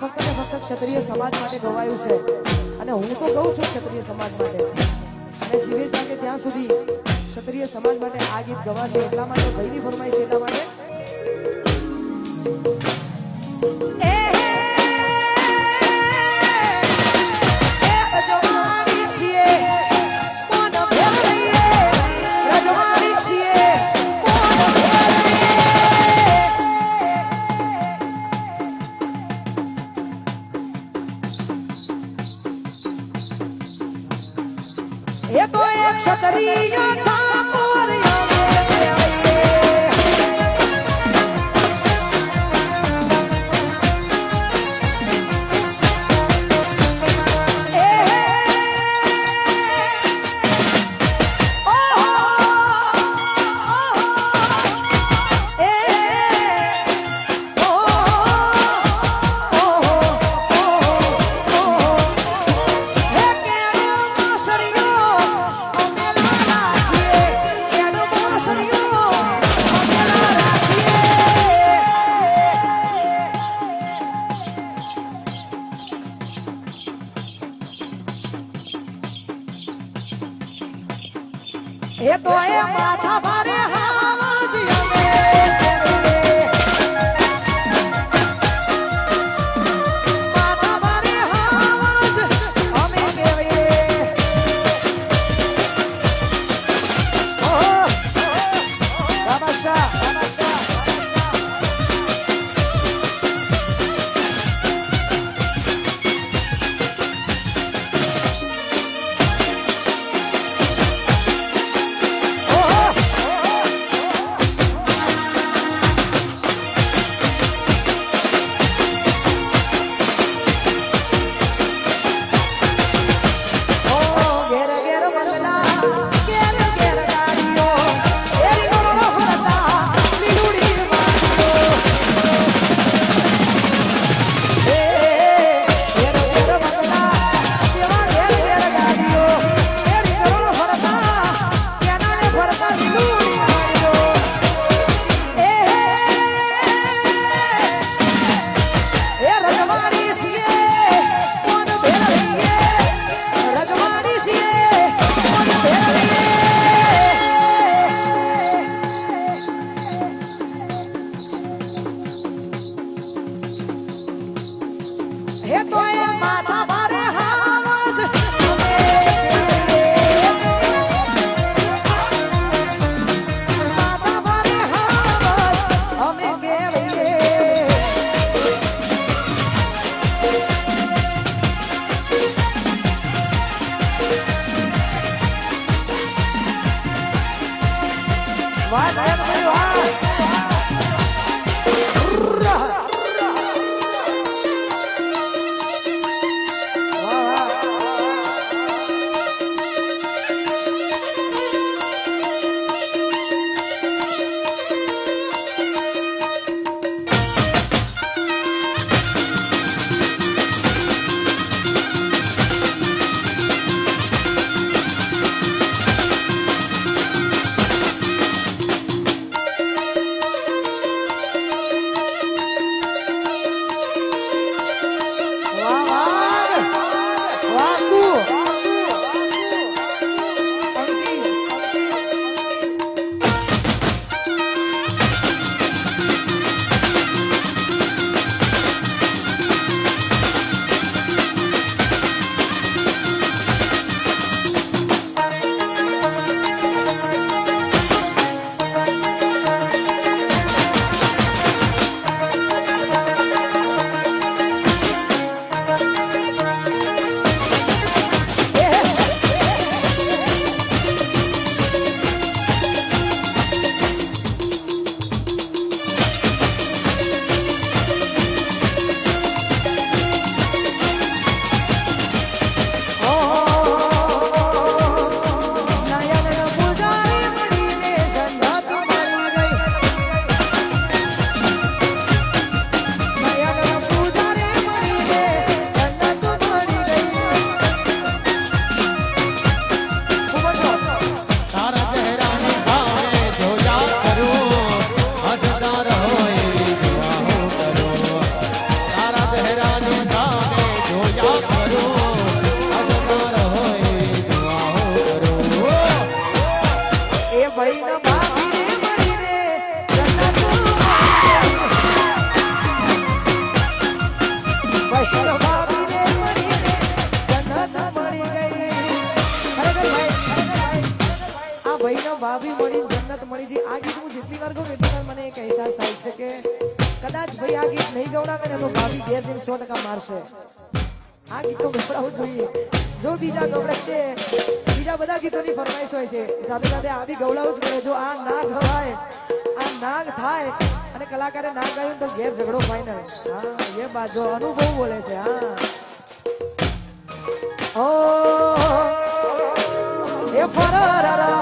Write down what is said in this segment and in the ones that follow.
ફક્ત ને ફક્ત ક્ષત્રિય સમાજ માટે ગવાયું છે. અને હું તો કહું છું ક્ષત્રિય સમાજ માટે. અને જીવે શકે ત્યાં સુધી ક્ષત્રિય સમાજ માટે આ ગીત ગવાશે એટલા માટે ભયની ફરમાય છે એટલા માટે 大家的朋友啊。રમણીજી આ ગીત હું જેટલી વાર ગઉં એટલી વાર મને એક અહેસાસ થાય છે કે કદાચ ભાઈ આ ગીત નહીં ગવડાવે ને તો ભાભી બે દિન સો ટકા મારશે. આ ગીતો ગવડાવવું જોઈએ. જો બીજા ગવડે બીજા બધા ગીતોની ફરમાઈશ હોય છે, સાથે સાથે આ બી ગવડાવું જ પડે. જો આ ના ગવાય, આ ના થાય, અને કલાકારે ના ગાયું તો ઘેર ઝઘડો ફાઈનલ હા, એ બાજુ અનુભવ બોલે છે, હા. ઓ, એ ફરારા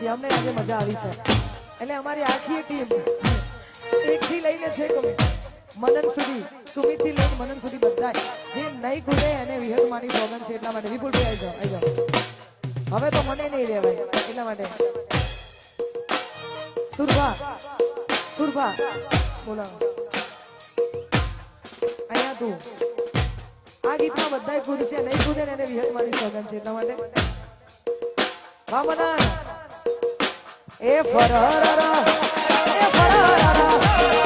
છીએ અમને આજે મજા આવી છે. એટલે અમારી આખી ટીમ એકથી લઈને છે મનન સુધી, સુમિતથી લઈને મનન સુધી બધા જે નહીં કૂદે એને વિહત માની સોગન છે એટલા માટે વિપુલભાઈ આવી આવી જાઓ. હવે તો મને નહીં રહેવાય એટલા માટે. સુરભા સુરભા, બોલો. અહીંયા તું. આ ગીતમાં બધાય કૂદશે નહીં કૂદે ને એને વિહત મારી સોગન છે એટલા માટે. વામના એ ફરરરા એ ફરરરા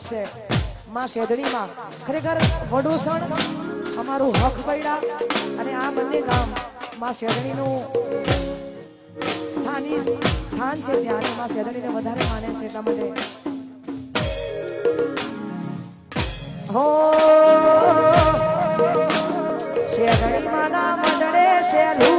છે. માં શેદડીમાં ખરેખર વડોસણ અમારું હક પૈડા અને આ બંને ગામમાં શેદડીનું સ્થાની સ્થાન છે ત્યાં માં શેદડીને વધારે માને છે એટલા માટે. હો શેદડી માના મંડળે શેલુણ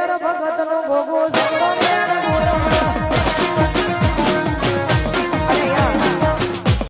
ચર ભગત નો ભોગો